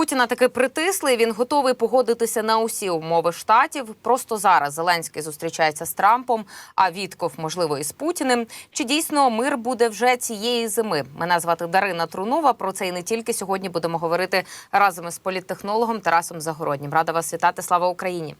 Путіна таки притисли. Він готовий погодитися на усі умови штатів. Просто зараз Зеленський зустрічається з Трампом, а Вітков, можливо, і з Путіним. Чи дійсно мир буде вже цієї зими? Мене звати Дарина Трунова. Про це і не тільки сьогодні будемо говорити разом із політтехнологом Тарасом Загороднім. Рада вас вітати. Слава Україні!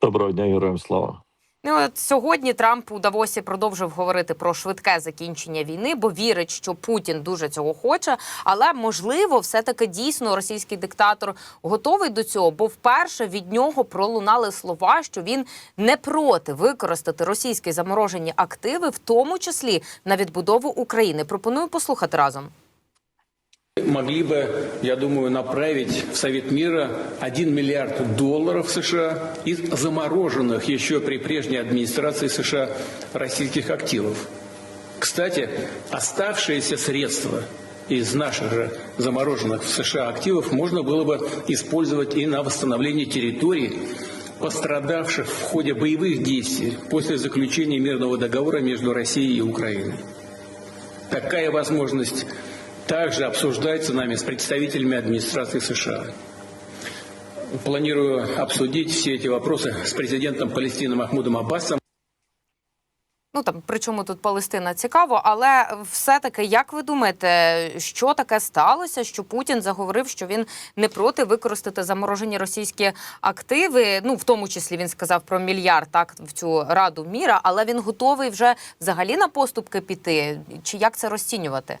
Доброго дня, героям слава. Ну, от сьогодні Трамп у Давосі продовжив говорити про швидке закінчення війни, бо вірить, що Путін дуже цього хоче. Але можливо, все таки дійсно російський диктатор готовий до цього, бо вперше від нього пролунали слова, що він не проти використати російські заморожені активи, в тому числі на відбудову України. Пропоную послухати разом. Могли бы, я думаю, направить в Совет мира 1 миллиард долларов США из замороженных еще при прежней администрации США российских активов. Кстати, оставшиеся средства из наших же замороженных в США активов можно было бы использовать и на восстановление территорий, пострадавших в ходе боевых действий после заключения мирного договора между Россией и Украиной. Такая возможность также обсуждается нами с представителями администрации США. Планирую обсудить все эти вопросы с президентом Палестины Махмудом Аббасом. Ну там причому тут Палестина цікаво, але все-таки, як ви думаєте, що таке сталося? Що Путін заговорив, що він не проти використати заморожені російські активи? Ну в тому числі він сказав про мільярд так в цю раду міра, але він готовий вже взагалі на поступки піти? Чи як це розцінювати?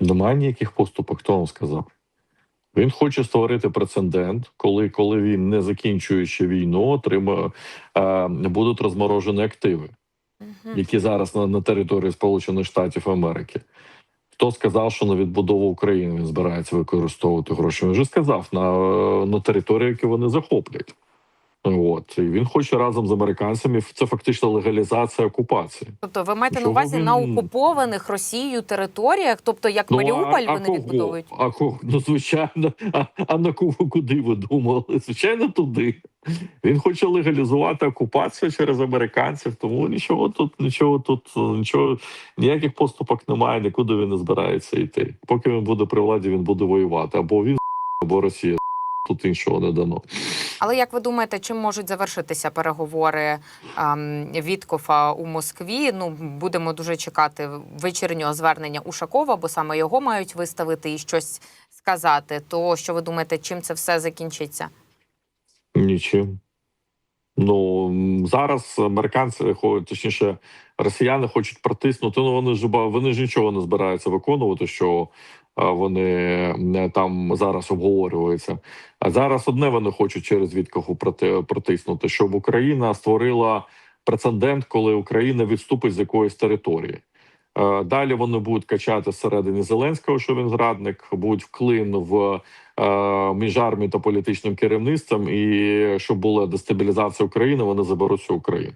Немає ніяких поступок, хто вам сказав. Він хоче створити прецедент, коли, коли він, не закінчуючи війну, отримає, е, будуть розморожені активи, які зараз на, на території Сполучених Штатів Америки. Хто сказав, що на відбудову України він збирається використовувати гроші? Він вже сказав на, на території, які вони захоплять. От і він хоче разом з американцями. Це фактично легалізація окупації. Тобто, ви маєте на Чого увазі на окупованих Росією територіях, тобто як Маріуполь вони кого? відбудовують? А кого? Ну, звичайно, а, а на кого куди ви думали? Звичайно, туди. Він хоче легалізувати окупацію через американців, тому нічого тут, нічого тут, нічого, ніяких поступок немає, нікуди він не збирається йти. Поки він буде при владі, він буде воювати. Або він, або Росія. Тут іншого не дано. Але як ви думаєте, чим можуть завершитися переговори ем, Віткофа у Москві? Ну будемо дуже чекати вечірнього звернення Ушакова, бо саме його мають виставити і щось сказати. То що ви думаєте, чим це все закінчиться? Нічим. Ну зараз американці точніше, росіяни хочуть протиснути. Ну вони ж вони ж нічого не збираються виконувати, що вони там зараз обговорюються. А зараз одне вони хочуть через Віткаху проти протиснути, щоб Україна створила прецедент, коли Україна відступить з якоїсь території. Далі вони будуть качати всередині Зеленського, що він зрадник, будуть вклин в між армією та політичним керівництвом, і щоб була дестабілізація України, вони заберуть всю Україну.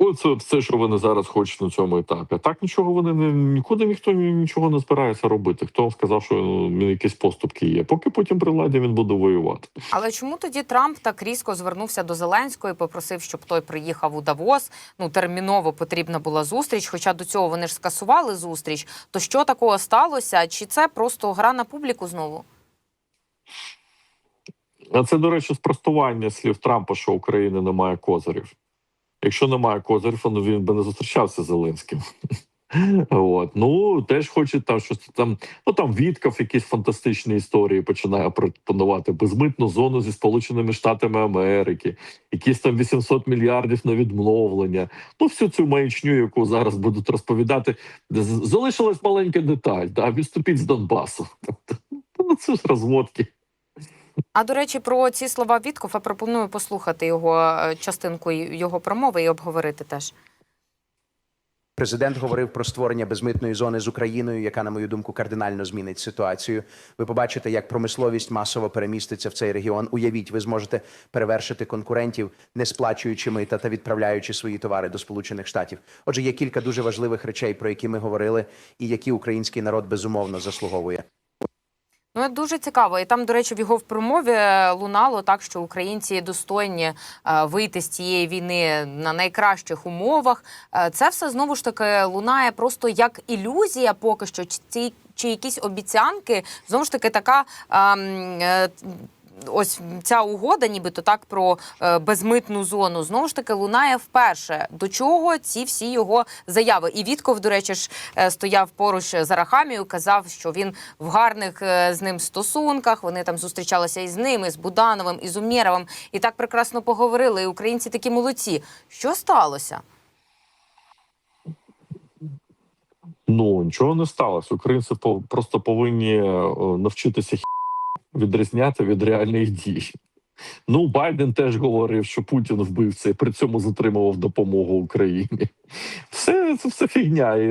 Оце все, що вони зараз хочуть на цьому етапі. Так нічого вони не нікуди ніхто нічого не збирається робити. Хто сказав, що ну, якісь поступки є? Поки потім при владі він буде воювати. Але чому тоді Трамп так різко звернувся до Зеленського і попросив, щоб той приїхав у Давос? Ну терміново потрібна була зустріч. Хоча до цього вони ж скасували зустріч. То що такого сталося? Чи це просто гра на публіку знову? А це, до речі, спростування слів Трампа, що України немає козирів. Якщо немає козирів, ну він би не зустрічався з Зеленським. От ну теж хоче там щось там. Ну там Вітков якісь фантастичні історії починає пропонувати безмитну зону зі Сполученими Штатами Америки, якісь там 800 мільярдів на відмовлення. Ну всю цю маячню, яку зараз будуть розповідати, залишилась маленька деталь. Да, відступіть з Донбасу. Ну це ж розводки. А до речі, про ці слова Віткофа пропоную послухати його е, частинку його промови і обговорити теж. Президент говорив про створення безмитної зони з Україною, яка, на мою думку, кардинально змінить ситуацію. Ви побачите, як промисловість масово переміститься в цей регіон. Уявіть, ви зможете перевершити конкурентів, не сплачуючи мита та відправляючи свої товари до Сполучених Штатів. Отже, є кілька дуже важливих речей, про які ми говорили, і які український народ безумовно заслуговує. Ну дуже цікаво. І там, до речі, в його в промові лунало так, що українці достойні е, вийти з цієї війни на найкращих умовах. Е, Це все знову ж таки лунає просто як ілюзія, поки що ці чи якісь обіцянки. Знову ж таки, така. е, Ось ця угода, нібито так про е, безмитну зону, знову ж таки лунає вперше. До чого ці всі його заяви? І Вітков, до речі, ж е, стояв поруч з Арахамією, казав, що він в гарних е, з ним стосунках. Вони там зустрічалися із ним, і з Будановим, і з Умєровим, і так прекрасно поговорили. І українці такі молодці. Що сталося? Ну нічого не сталося. Українці просто повинні навчитися відрізняти від реальних дій. Ну, Байден теж говорив, що Путін вбивця і при цьому затримував допомогу Україні. Все це все фігня і,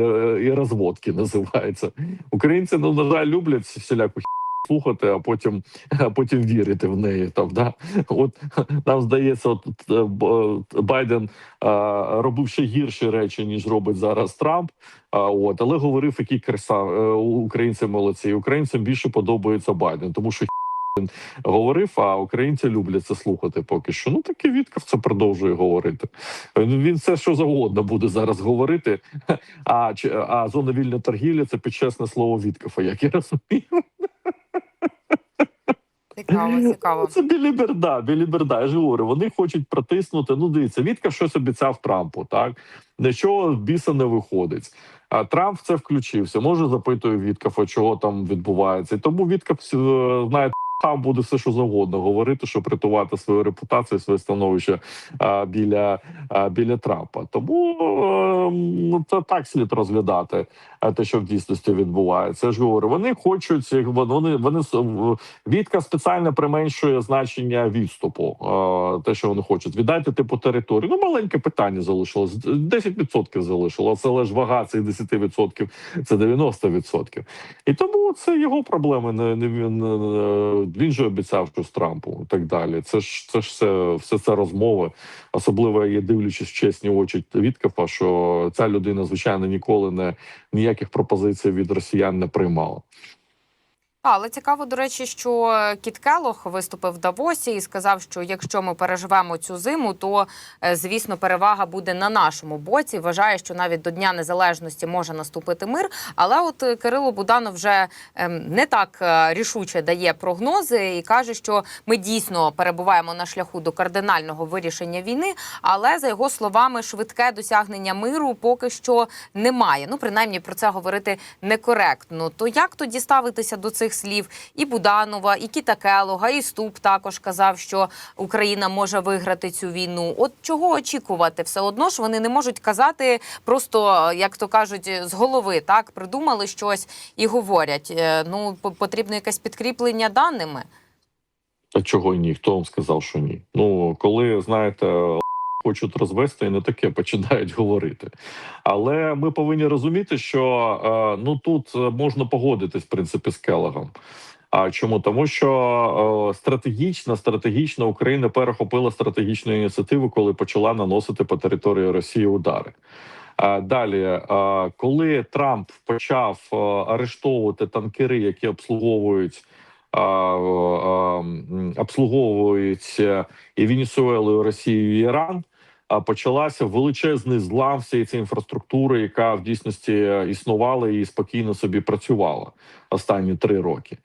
і розводки називається. Українці ну, на жаль, люблять всіляку слухати, а потім, а потім вірити в неї. Там, да? От нам здається, от е, Б- Байден а, робив ще гірші речі, ніж робить зараз Трамп. А, от, але говорив, які краса е, українці молодці. Українцям більше подобається Байден, тому що він говорив, а українці люблять це слухати поки що. Ну так і Вітков це продовжує говорити. Він все, що завгодно буде зараз говорити. А, а зона вільної торгівлі це підчесне слово Віткофа, як я розумію. Цікаво, цікаво. Ну, Це біліберда, біліберда. Я ж говорю, вони хочуть протиснути. Ну, дивіться, Вітка щось обіцяв Трампу, так нічого біса не виходить. А Трамп в це включився. Може, запитує Віткафа, чого там відбувається. І тому Віткаф е, знає. Там буде все, що завгодно говорити, щоб рятувати свою репутацію, своє становище а, біля а, біля Трампа. Тому е, ну, це так слід розглядати а, те, що в дійсності відбувається. Я ж говорю, вони хочуть вони вони Вітка спеціально применшує значення відступу. е, Те, що вони хочуть, віддайте типу територію. Ну маленьке питання залишилось. 10% залишилось, але ж вага цих 10% – це 90%. І тому це його проблеми. Не, не, не- він же обіцяв щось Трампу і так далі. Це ж це ж все, все це розмови. Особливо я дивлячись в чесні очі Віткафа, що ця людина, звичайно, ніколи не ніяких пропозицій від росіян не приймала. Але цікаво, до речі, що Кіт Келох виступив в Давосі і сказав, що якщо ми переживемо цю зиму, то е, звісно перевага буде на нашому боці. Вважає, що навіть до Дня Незалежності може наступити мир. Але от е, Кирило Буданов вже ем, не так е, рішуче дає прогнози і каже, що ми дійсно перебуваємо на шляху до кардинального вирішення війни. Але за його словами, швидке досягнення миру поки що немає. Ну принаймні про це говорити некоректно. То як тоді ставитися до цих слів і Буданова, і Кіта Келога, і Ступ також казав, що Україна може виграти цю війну. От чого очікувати? Все одно ж вони не можуть казати просто, як то кажуть, з голови. Так придумали щось і говорять. Е, Ну потрібно якесь підкріплення даними. А чого ні? Хто вам сказав, що ні? Ну коли знаєте. Хочуть розвести і не таке починають говорити, але ми повинні розуміти, що е, ну тут е, можна погодитись в принципі з Келегом. А чому тому, що е, стратегічно, стратегічно Україна перехопила стратегічну ініціативу, коли почала наносити по території Росії удари. А далі, е, коли Трамп почав е, арештовувати танкери, які обслуговують а, а, м, обслуговують е, і Венесуелу, і Росію, і Іран. Почалася величезний злам всієї цієї інфраструктури, яка в дійсності існувала і спокійно собі працювала останні три роки.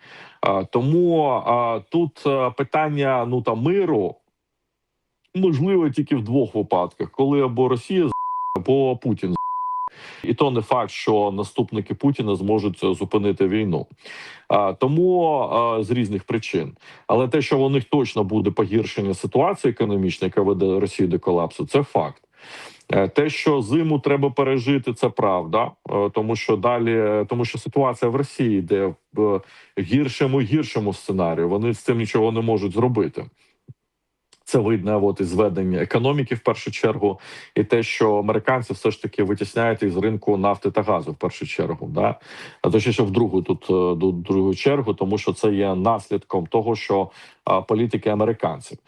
Тому тут е, питання ну та миру можливо тільки в двох випадках: коли або Росія або Путін. І то не факт, що наступники Путіна зможуть е, зупинити війну. Тому з різних причин. Але те, що у них точно буде погіршення ситуації економічної, яка веде Росію до колапсу, це факт. Е, Те, що зиму треба пережити, це правда, Е, тому що далі, тому що ситуація в Росії йде в гіршому гіршому сценарію. Вони з цим нічого не можуть зробити. Це видно от із ведення економіки в першу чергу, і те, що американці все ж таки витісняють із ринку нафти та газу в першу чергу, да а точніше в другу тут е, до другу чергу, тому що це є наслідком того, що політики американців.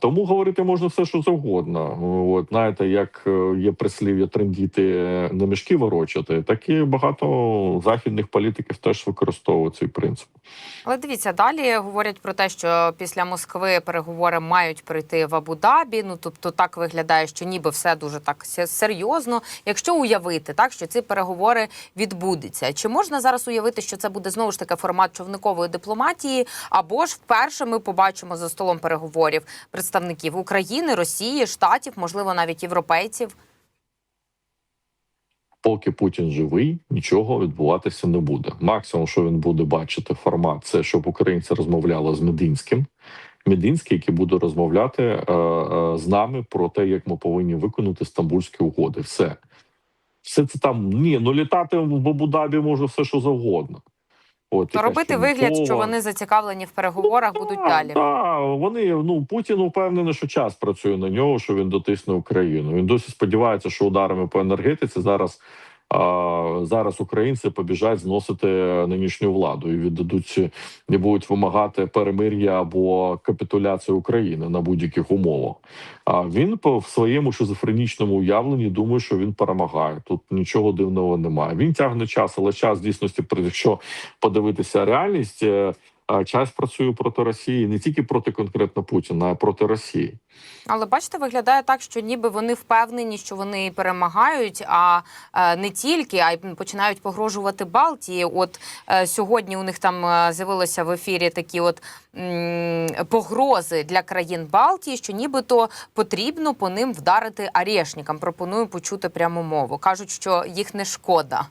Тому говорити можна все, що завгодно. От знаєте, як е, є прислів'я трендіти е, на мішки ворочати, так і багато західних політиків теж використовують цей принцип. Але дивіться, далі говорять про те, що після Москви переговори мають прийти в Абу-Дабі. Ну тобто так виглядає, що ніби все дуже так се- серйозно. Якщо уявити, так що ці переговори відбудуться, чи можна зараз уявити, що це буде знову ж таки формат човникової дипломатії, або ж вперше ми побачимо за столом переговорів представників України, Росії, Штатів, можливо, навіть європейців. Поки Путін живий, нічого відбуватися не буде. Максимум, що він буде бачити формат, це щоб українці розмовляли з Мединським. Мединський, який буде розмовляти е, е, з нами про те, як ми повинні виконати стамбульські угоди. Все. Все це там ні, ну літати в Абу-Дабі може все, що завгодно. От, То якась робити вигляд, що вони зацікавлені в переговорах, будуть далі. Так, вони ну Путін впевнений, що час працює на нього, що він дотисне Україну. Він досі сподівається, що ударами по енергетиці зараз. Зараз українці побіжать зносити нинішню владу і віддадуть і будуть вимагати перемир'я або капітуляцію України на будь-яких умовах. А він в своєму шизофренічному уявленні думає, що він перемагає. Тут нічого дивного немає. Він тягне час, але час дійсності, якщо подивитися реальність, е, час працює проти Росії не тільки проти конкретно Путіна, а проти Росії. Але бачите, виглядає так, що ніби вони впевнені, що вони перемагають, а е, не тільки, а й починають погрожувати Балтії. От е, сьогодні у них там е, з'явилося в ефірі такі от погрози для країн Балтії, що нібито потрібно по ним вдарити арешникам. Пропоную почути пряму мову. кажуть, що їх не шкода.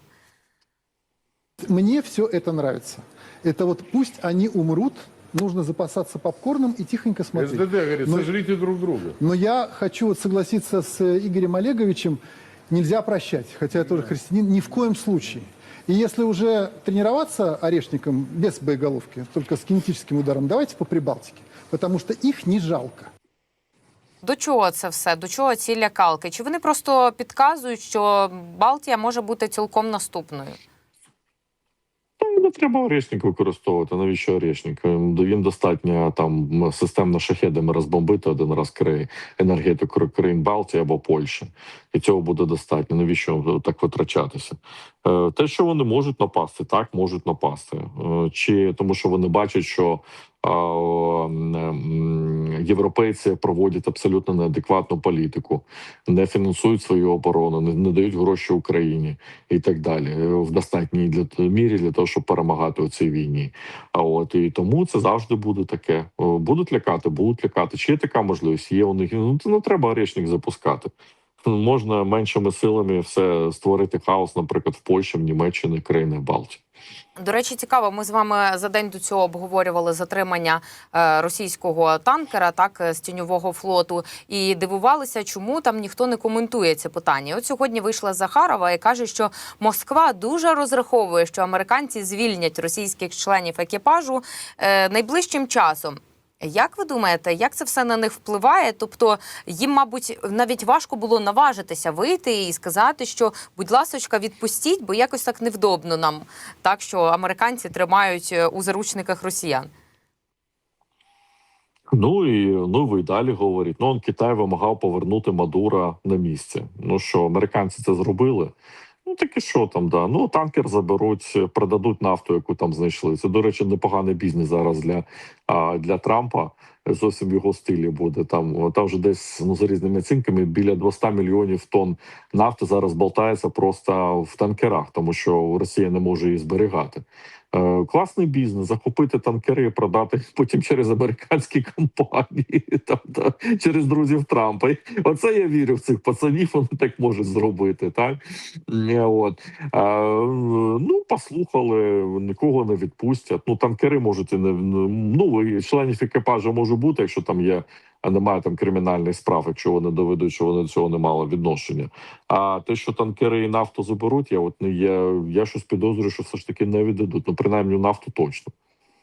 Мне все это нравится. Это вот пусть они умрут, нужно запасаться попкорном и тихонько смотреть. СДД говорит, Но- сожрите друг друга. Но я хочу вот согласиться с э, Игорем Олеговичем, нельзя прощать, хотя я тоже христианин, ни в коем случае. И если уже тренироваться орешником без боеголовки, только с кинетическим ударом, давайте по Прибалтике, потому что их не жалко. До чого це все? До чого ці лякалки? Чи вони просто підказують, що Балтія може бути цілком наступною? Ну, треба орешник використовувати. Навіщо орешник? Він достатньо там системно шахедами розбомбити один раз краї енергетику країн Балтії або Польщі, і цього буде достатньо. Навіщо так витрачатися? Е, Те, що вони можуть напасти, так можуть напасти. Е, Чи тому, що вони бачать, що європейці проводять абсолютно неадекватну політику, не фінансують свою оборону, не, не дають гроші Україні і так далі е, в достатній для мірі для того, щоб перемагати у цій війні. А от і тому це завжди буде таке. Будуть лякати, будуть лякати. Чи є така можливість? Є у них ну не треба речник запускати. Можна меншими силами все створити хаос, наприклад, в Польщі, в Німеччині, країнах Балтії. До речі, цікаво. Ми з вами за день до цього обговорювали затримання е, російського танкера, так е, з тіньового флоту, і дивувалися, чому там ніхто не коментує це питання. От сьогодні вийшла Захарова і каже, що Москва дуже розраховує, що американці звільнять російських членів екіпажу е, найближчим часом. Як ви думаєте, як це все на них впливає? Тобто їм, мабуть, навіть важко було наважитися вийти і сказати, що будь ласочка, відпустіть, бо якось так невдобно нам, так що американці тримають е, у заручниках росіян. Ну і ну ви далі говорить. Ну он Китай вимагав повернути Мадура на місце. Ну що, американці це зробили? Ну так що там, да. Ну танкер заберуть, продадуть нафту, яку там знайшли. Це, до речі, непоганий бізнес зараз для, для Трампа. Зовсім його стилі буде. Там там вже десь ну за різними оцінками біля 200 мільйонів тонн нафти зараз болтається просто в танкерах, тому що Росія не може її зберігати. Е, класний бізнес, захопити танкери, продати потім через американські компанії, там та, через друзів Трампа. Оце я вірю в цих пацанів. Вони так можуть зробити. Так Е, от а, ну послухали, нікого не відпустять. Ну танкери можуть і не ну членів екіпажу може бути, якщо там є. А немає там кримінальних справ, якщо вони доведуть, що вони до цього не мали відношення. А те, що танкери і нафту заберуть, я от не є. Я щось підозрюю, що все ж таки не віддадуть. Ну принаймні нафту точно.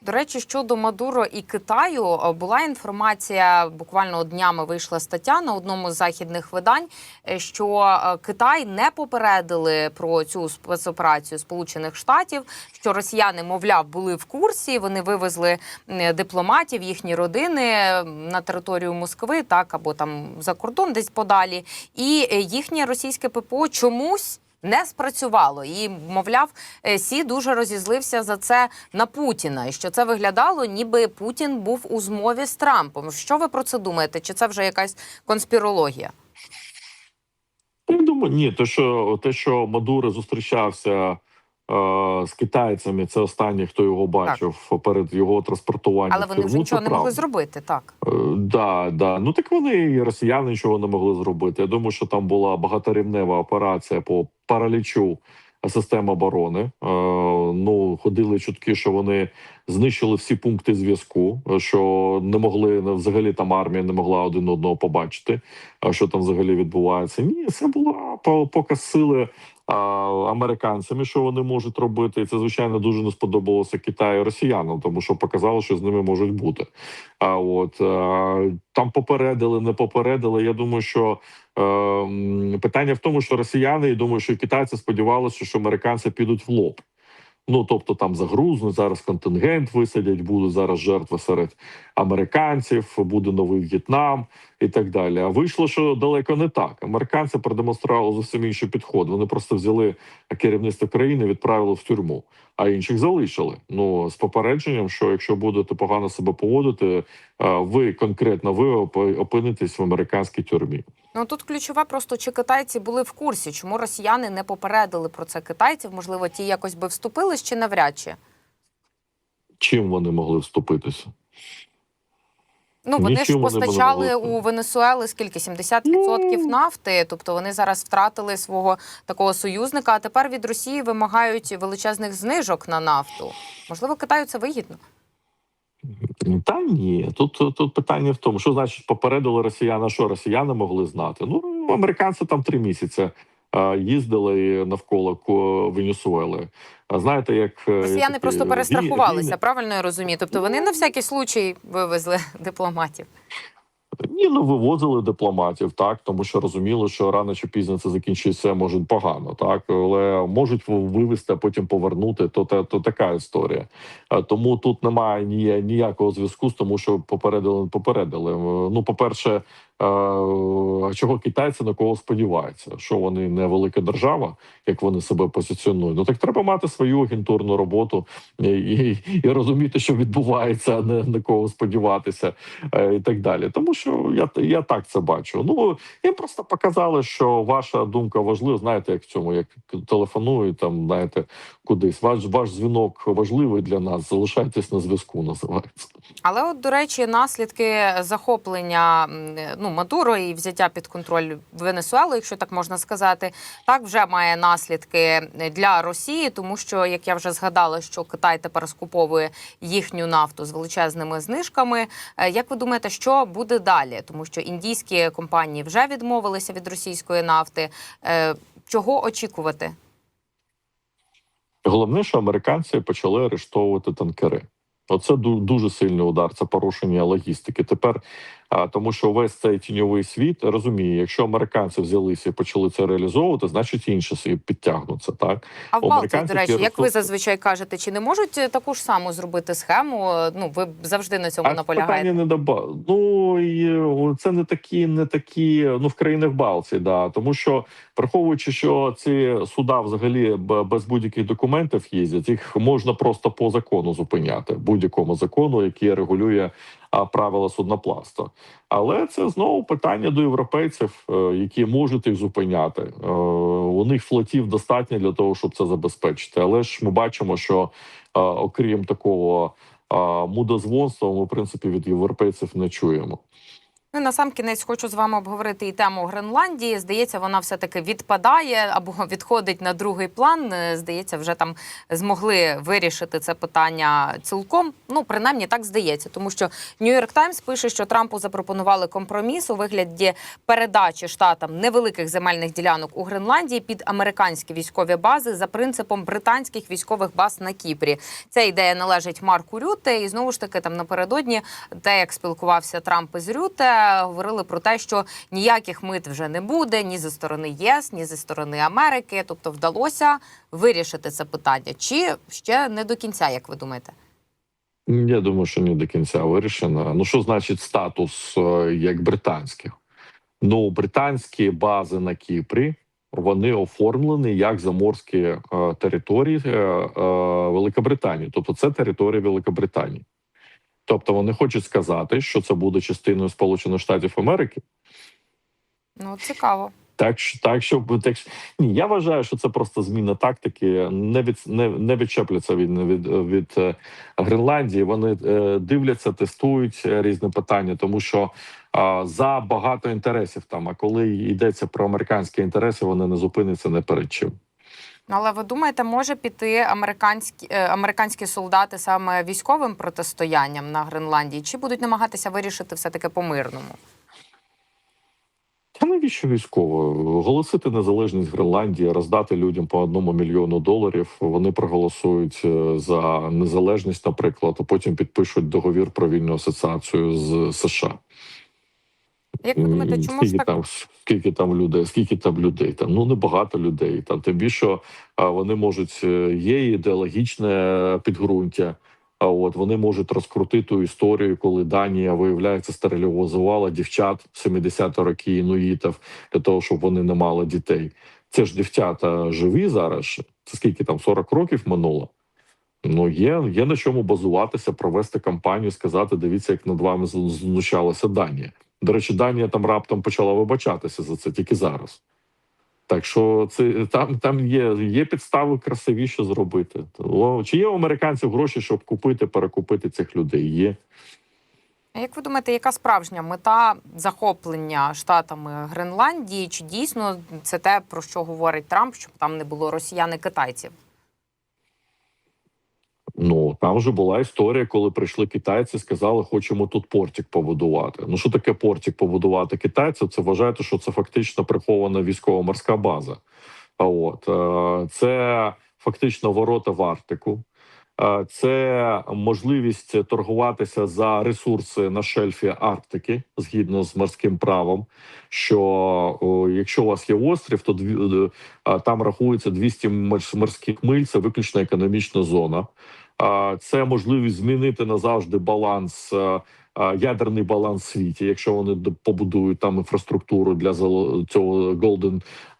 До речі, щодо Мадуро і Китаю е, була інформація. Буквально днями вийшла стаття на одному з західних видань, е, що е, Китай не попередили про цю спецоперацію Сполучених Штатів. Що росіяни, мовляв, були в курсі. Вони вивезли дипломатів, їхні родини на територію Москви, так або там за кордон, десь подалі. І їхнє російське ППО чомусь не спрацювало. І мовляв, е, Сі дуже розізлився за це на Путіна. І що це виглядало, ніби Путін був у змові з Трампом. Що ви про це думаєте? Чи це вже якась конспірологія? Я думаю, ні, те, що те, що Мадуро зустрічався з китайцями, це останнє, хто його бачив перед його транспортуванням. Але вони вже нічого не могли зробити. Так Е, Да, да. Ну так вони і росіяни нічого не могли зробити. Я думаю, що там була багаторівнева операція по паралічу систем оборони. Е, ну ходили чутки, що вони знищили всі пункти зв'язку, е, що не могли взагалі там армія не могла один одного побачити. е, Що там взагалі відбувається? Ні, це була по- показ сили. Американцями, що вони можуть робити, і це звичайно дуже не сподобалося Китаю і росіянам, тому що показало, що з ними можуть бути. А от е, там попередили, не попередили. Я думаю, що е, питання в тому, що росіяни, і думаю, що китайці сподівалися, що американці підуть в лоб. Ну тобто там загрузнуть зараз контингент висадять, будуть зараз жертви серед американців, буде новий В'єтнам і так далі. А вийшло, що далеко не так. Американці продемонстрували зовсім інший підход. Вони просто взяли керівництво країни, відправили в тюрму, а інших залишили. Ну з попередженням, що якщо будете погано себе поводити, е, ви конкретно ви опи- опинитесь в американській тюрмі. Ну тут ключове просто чи китайці були в курсі, чому росіяни не попередили про це китайців? Можливо, ті якось би вступились чи навряд чи. Чим вони могли вступитися? Ну, вони ж Нічим вони не постачали могли. у Венесуели скільки 70% Ну. нафти. Тобто вони зараз втратили свого такого союзника. А тепер від Росії вимагають величезних знижок на нафту. Можливо, Китаю це вигідно. Та ні, тут, тут, питання в тому, що значить попередили росіяни, що росіяни могли знати. Ну американці там три місяці е, їздили навколо Ко- Венесуели. А знаєте, як е, Росіяни такі просто перестрахувалися. Правильно я розумію? Тобто вони на всякий случай вивезли дипломатів. Ні, ну вивозили дипломатів, так тому що розуміли, що рано чи пізно це закінчиться може погано, так але можуть вивезти, а потім повернути. То та то така історія. Е, Тому тут немає ні, ніякого зв'язку з тому, що попередили, не попередили. Е, Ну, по перше, е, чого китайці на кого сподіваються? Що вони не велика держава, як вони себе позиціонують? Ну так треба мати свою агентурну роботу і, і, і розуміти, що відбувається, а не на кого сподіватися і так далі. Тому що я я так це бачу. Ну їм просто показали, що ваша думка важлива. Знаєте, як в цьому, як телефонують там, знаєте, кудись. Ваш ваш дзвінок важливий для нас. Залишайтесь на зв'язку. Називається. Але, от, до речі, наслідки захоплення ну, Мадуро і взяття під контроль Венесуели, якщо так можна сказати, так вже має наслідки для Росії, тому що, як я вже згадала, що Китай тепер скуповує їхню нафту з величезними знижками. Е, Як ви думаєте, що буде далі? Тому що індійські компанії вже відмовилися від російської нафти. Е, Чого очікувати? Головне, що американці почали арештовувати танкери. Оце дуже сильний удар. Це порушення логістики. Тепер тому, що весь цей тіньовий світ розуміє, якщо американці взялися і почали це реалізовувати, значить інші собі підтягнуться. Так А в Балтії, до речі, як ви зазвичай кажете, чи не можуть е, таку ж саму зробити схему? Ну ви завжди на цьому а наполягаєте. питання не доба. Ну і це не такі, не такі. Ну в країнах Балтії, да тому що враховуючи, що ці суда взагалі без будь-яких документів їздять, їх можна просто по закону зупиняти будь-якому закону, який регулює правила судноплавства. Але це знову питання до європейців, е, які можуть їх зупиняти. Е, У них флотів достатньо для того, щоб це забезпечити. Але ж ми бачимо, що е, окрім такого мудозвонства, ми в принципі від європейців не чуємо. Ну, і на сам кінець хочу з вами обговорити і тему Гренландії. Здається, вона все таки відпадає або відходить на другий план. Е, Здається, вже там змогли вирішити це питання цілком. Ну, принаймні так здається, тому що Нью-Йорк Таймс пише, що Трампу запропонували компроміс у вигляді передачі штатам невеликих земельних ділянок у Гренландії під американські військові бази за принципом британських військових баз на Кіпрі. Ця ідея належить Марку Рюте, і знову ж таки там напередодні, те, як спілкувався Трамп із Рюте, говорили про те, що ніяких мит вже не буде ні зі сторони ЄС, ні зі сторони Америки. Тобто вдалося вирішити це питання, чи ще не до кінця, як ви думаєте? Я думаю, що не до кінця вирішено. Ну що значить статус е, як британських? Ну, британські бази на Кіпрі вони оформлені як заморські е, території е, е, Великобританії, тобто це територія Великобританії. Тобто вони хочуть сказати, що це буде частиною Сполучених Штатів Америки. Ну цікаво. Так, що- так, що так, ні, я вважаю, що це просто зміна тактики. Не від не, не відчепляться від від, від е, Гренландії. Вони е, дивляться, тестують е, різні питання, тому що е, за багато інтересів там. А коли йдеться про американські інтереси, вони не зупиняться не перед чим. Ну, Але ви думаєте, може піти американські е, американські солдати саме військовим протистоянням на Гренландії, чи будуть намагатися вирішити все таки по мирному? Та навіщо військово оголосити незалежність Гренландії, роздати людям по одному мільйону доларів. Вони проголосують е, за незалежність, наприклад, а потім підпишуть договір про вільну асоціацію з США. Як ви думаєте, чому скільки ж так там скільки там людей? Скільки там людей? Там ну небагато людей. Там тим більше вони можуть е, є ідеологічне підґрунтя. А от вони можуть розкрутити ту історію, коли Данія виявляється стерилізувала дівчат 70 роки інуїтів для того, щоб вони не мали дітей. Це ж дівчата живі зараз. Це скільки там 40 років минуло. Ну є, є на чому базуватися, провести кампанію, сказати: дивіться, як над вами знущалася Данія. До речі, Данія там раптом почала вибачатися за це тільки зараз. Так що це там, там є, є підстави красивіше зробити. Чи є у американців гроші, щоб купити, перекупити цих людей? Є. А Як ви думаєте, яка справжня мета захоплення штатами Гренландії? Чи дійсно це те, про що говорить Трамп, щоб там не було росіян і китайців? Ну там вже була історія, коли прийшли китайці, сказали, хочемо тут портик побудувати. Ну що таке портик побудувати китайців? Це вважаєте, що це фактично прихована військово-морська база. А от е, це фактично ворота в Арктику. Е, Це можливість торгуватися за ресурси на шельфі Арктики згідно з морським правом. Що якщо у вас є острів, то е, там рахується 200 морс- морських миль. Це виключно економічна зона. Це можливість змінити назавжди баланс, е, е, ядерний баланс світі, якщо вони побудують там інфраструктуру для цього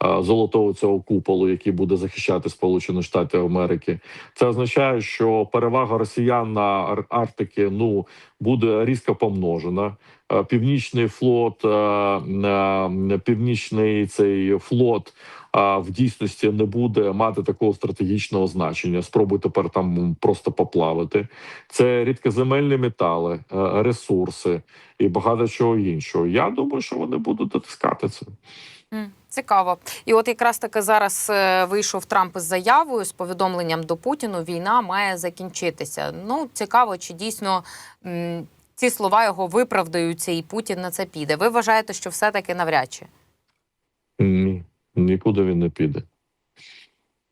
е, золотого цього куполу, який буде захищати Сполучені Штати Америки. Це означає, що перевага росіян на Ар- Арктики ну буде різко помножена. Е, Північний флот, північний цей флот в дійсності не буде мати такого стратегічного значення. Спробуй тепер там просто поплавати. Це рідкоземельні метали, е, ресурси і багато чого іншого. Я думаю, що вони будуть дотискати це. Цікаво. І от якраз таки зараз е, вийшов Трамп із заявою з повідомленням до Путіну: війна має закінчитися. Ну цікаво, чи дійсно ці слова його виправдаються, і Путін на це піде. Ви вважаєте, що все таки навряд чи? Ні, нікуди він не піде.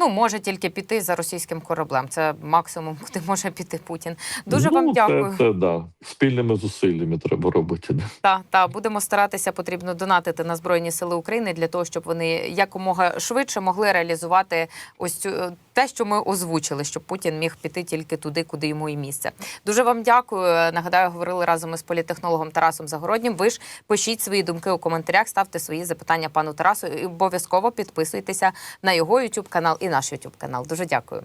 Ну, може тільки піти за російським кораблем. Це максимум, куди може піти Путін. Дуже ну, вам дякую. Це, це да. Спільними зусиллями треба робити. Да. Та та будемо старатися. Потрібно донатити на збройні сили України для того, щоб вони якомога швидше могли реалізувати ось цю е, те, що ми озвучили, щоб Путін міг піти тільки туди, куди йому і місце. Дуже вам дякую. Нагадаю, говорили разом із політехнологом Тарасом Загороднім. Ви ж пишіть свої думки у коментарях, ставте свої запитання пану Тарасу і обов'язково підписуйтеся на його YouTube канал і наш YouTube канал. Дуже дякую.